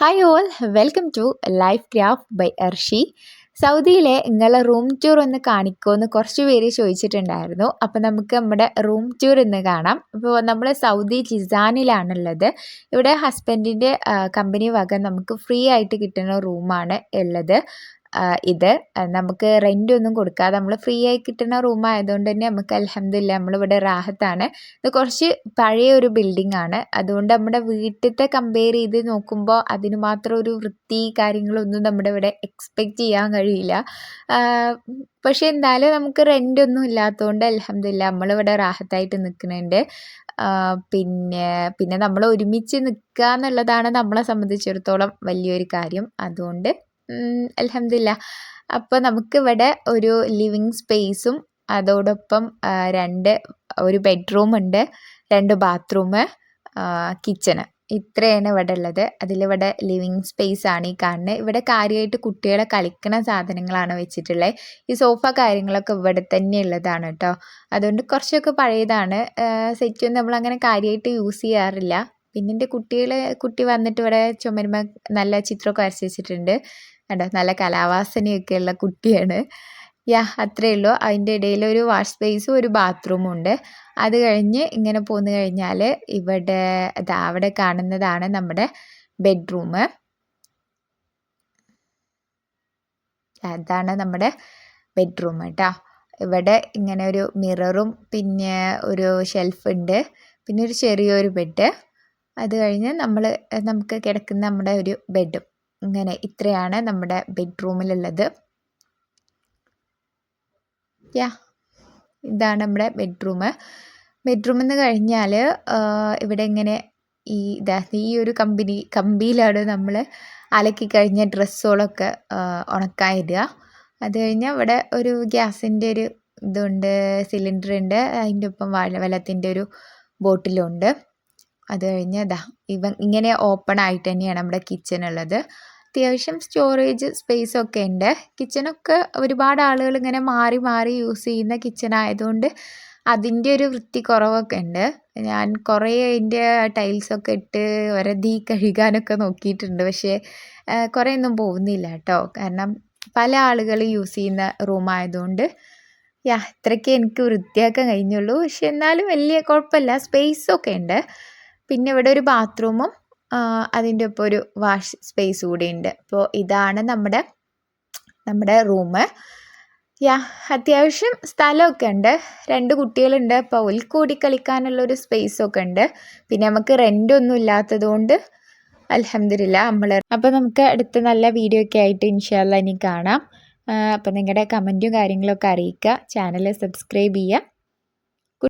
Hi all welcome to life craft by Arshi സൗദിയിലെ നിങ്ങളെ room tour ഒന്ന് കാണിക്കുമോ എന്ന് കുറച്ച് പേര് ചോദിച്ചിട്ടുണ്ടായിരുന്നു. അപ്പോൾ നമുക്ക് നമ്മുടെ റൂം ടൂർ ഇന്ന് കാണാം. അപ്പോൾ നമ്മൾ സൗദി ജിസാനിലാണുള്ളത്. ഇവിടെ ഹസ്ബൻഡിന്റെ കമ്പനി വക നമുക്ക് ഫ്രീ ആയിട്ട് കിട്ടുന്ന റൂമാണ് ഉള്ളത്. ഇത്. നമുക്ക് റെന്റ് ഒന്നും കൊടുക്കാതെ നമ്മൾ ഫ്രീ ആയി കിട്ടുന്ന റൂം ആയതുകൊണ്ട് തന്നെ നമുക്ക് അലഹമില്ല നമ്മളിവിടെ റാഹത്താണ്. ഇത് കുറച്ച് പഴയ ഒരു ബിൽഡിംഗ് ആണ്. അതുകൊണ്ട് നമ്മുടെ വീട്ടിലത്തെ കമ്പയർ ചെയ്ത് നോക്കുമ്പോൾ അതിന് മാത്രം ഒരു വൃത്തി കാര്യങ്ങളൊന്നും നമ്മുടെ ഇവിടെ എക്സ്പെക്റ്റ് ചെയ്യാൻ കഴിയില്ല. പക്ഷേ എന്തായാലും നമുക്ക് റെന്റ് ഒന്നും ഇല്ലാത്തതുകൊണ്ട് അലഹമില്ല നമ്മളിവിടെ റാഹത്തായിട്ട് നിൽക്കുന്നുണ്ട്. പിന്നെ പിന്നെ നമ്മൾ ഒരുമിച്ച് നിൽക്കുക എന്നുള്ളതാണ് നമ്മളെ സംബന്ധിച്ചിടത്തോളം വലിയൊരു കാര്യം. അതുകൊണ്ട് അൽഹംദുലില്ല. അപ്പോൾ നമുക്കിവിടെ ഒരു ലിവിങ് സ്പേസും അതോടൊപ്പം രണ്ട് ഒരു ബെഡ്റൂം ഉണ്ട് രണ്ട് ബാത്റൂം കിച്ചണ്. ഇത്രയാണ് ഇവിടെ ഉള്ളത്. അതിലിവിടെ ലിവിങ് സ്പേസ് ആണ് ഈ കാണുന്നത്. ഇവിടെ കാര്യമായിട്ട് കുട്ടികളെ കളിക്കുന്ന സാധനങ്ങളാണ് വെച്ചിട്ടുള്ളത് ഈ സോഫ കാര്യങ്ങളൊക്കെ ഇവിടെ തന്നെ ഉള്ളതാണ് കേട്ടോ. അതുകൊണ്ട് കുറച്ചൊക്കെ പഴയതാണ്. സെറ്റ് സെറ്റൊന്നും നമ്മളങ്ങനെ കാര്യമായിട്ട് യൂസ് ചെയ്യാറില്ല. പിന്നെ എന്റെ കുട്ടികളെ കുട്ടി വന്നിട്ട് ഇവിടെ ചുമരുമ നല്ല ചിത്രമൊക്കെ വരച്ച് വെച്ചിട്ടുണ്ട്. കണ്ടോ? നല്ല കലാവാസനയൊക്കെയുള്ള കുട്ടിയാണ്. യാ അത്രയേ ഉള്ളൂ. അതിന്റെ ഇടയിൽ ഒരു വാഷ് സ്പേസും ഒരു ബാത്റൂമും ഉണ്ട്. അത് കഴിഞ്ഞ് ഇങ്ങനെ പോന്നു കഴിഞ്ഞാൽ ഇവിടെ അവിടെ കാണുന്നതാണ് നമ്മുടെ ബെഡ്റൂം. അതാണ് നമ്മുടെ ബെഡ്റൂം കേട്ടോ. ഇവിടെ ഇങ്ങനെ ഒരു മിററും പിന്നെ ഒരു ഷെൽഫ് ഉണ്ട് പിന്നെ ഒരു ചെറിയൊരു ബെഡ്. അത് കഴിഞ്ഞ് നമ്മൾ നമുക്ക് കിടക്കുന്ന നമ്മുടെ ഒരു ബെഡും. ഇങ്ങനെ ഇത്രയാണ് നമ്മുടെ ബെഡ്റൂമിലുള്ളത്. യാ ഇതാണ് നമ്മുടെ ബെഡ്റൂം ബെഡ്റൂം എന്ന് കഴിഞ്ഞാൽ ഇവിടെ ഇങ്ങനെ ഈ ഈ ഒരു കമ്പനി കമ്പിയിലാണ് നമ്മൾ അലക്കി കഴിഞ്ഞ ഡ്രസ്സുകളൊക്കെ ഉണക്കാൻ ഇടുക അത് കഴിഞ്ഞാൽ ഇവിടെ ഒരു ഗ്യാസിന്റെ ഒരു ഇതുണ്ട് സിലിണ്ടർ ഉണ്ട് അതിന്റെ ഒപ്പം വെള്ളത്തിന്റെ ഒരു ബോട്ടിലുണ്ട്. അത് കഴിഞ്ഞ് ഇതാ ഇവ ഇങ്ങനെ ഓപ്പൺ ആയിട്ട് തന്നെയാണ് നമ്മുടെ കിച്ചൺ ഉള്ളത്. അത്യാവശ്യം സ്റ്റോറേജ് സ്പേസ് ഒക്കെ ഉണ്ട്. കിച്ചണൊക്കെ ഒരുപാട് ആളുകൾ ഇങ്ങനെ മാറി മാറി യൂസ് ചെയ്യുന്ന കിച്ചൺ ആയതുകൊണ്ട് അതിന്റെ ഒരു വൃത്തി കുറവൊക്കെ ഉണ്ട്. ഞാൻ കുറേ അതിന്റെ ടൈൽസൊക്കെ ഇട്ട് വരതി കഴുകാനൊക്കെ നോക്കിയിട്ടുണ്ട്. പക്ഷേ കുറേ ഒന്നും പോകുന്നില്ല കേട്ടോ. കാരണം പല ആളുകൾ യൂസ് ചെയ്യുന്ന റൂം ആയതുകൊണ്ട് യാ ഇത്രയ്ക്ക് എനിക്ക് വൃത്തിയാക്കാൻ കഴിഞ്ഞുള്ളൂ. പക്ഷെ എന്നാലും വലിയ കുഴപ്പമില്ല. സ്പേസൊക്കെ ഉണ്ട്. പിന്നെ ഇവിടെ ഒരു ബാത്റൂമും അതിന്റെ ഒപ്പം ഒരു വാഷ് സ്പേസ് കൂടി ഉണ്ട്. അപ്പോൾ ഇതാണ് നമ്മുടെ നമ്മുടെ റൂം യാ അത്യാവശ്യം സ്ഥലമൊക്കെ ഉണ്ട്. രണ്ട് കുട്ടികളുണ്ട്. അപ്പോൾ അവർക്ക് കൂടി കളിക്കാനുള്ളൊരു സ്പേസൊക്കെ ഉണ്ട്. പിന്നെ നമുക്ക് റെന്റൊന്നും ഇല്ലാത്തത് കൊണ്ട് അലഹമില്ല നമ്മൾ അപ്പോൾ നമുക്ക് അടുത്ത നല്ല വീഡിയോ ഒക്കെ ആയിട്ട് ഇൻഷാല്ല ഇനി കാണാം. അപ്പോൾ നിങ്ങളുടെ കമന്റും കാര്യങ്ങളൊക്കെ അറിയിക്കുക. ചാനൽ സബ്സ്ക്രൈബ് ചെയ്യുക.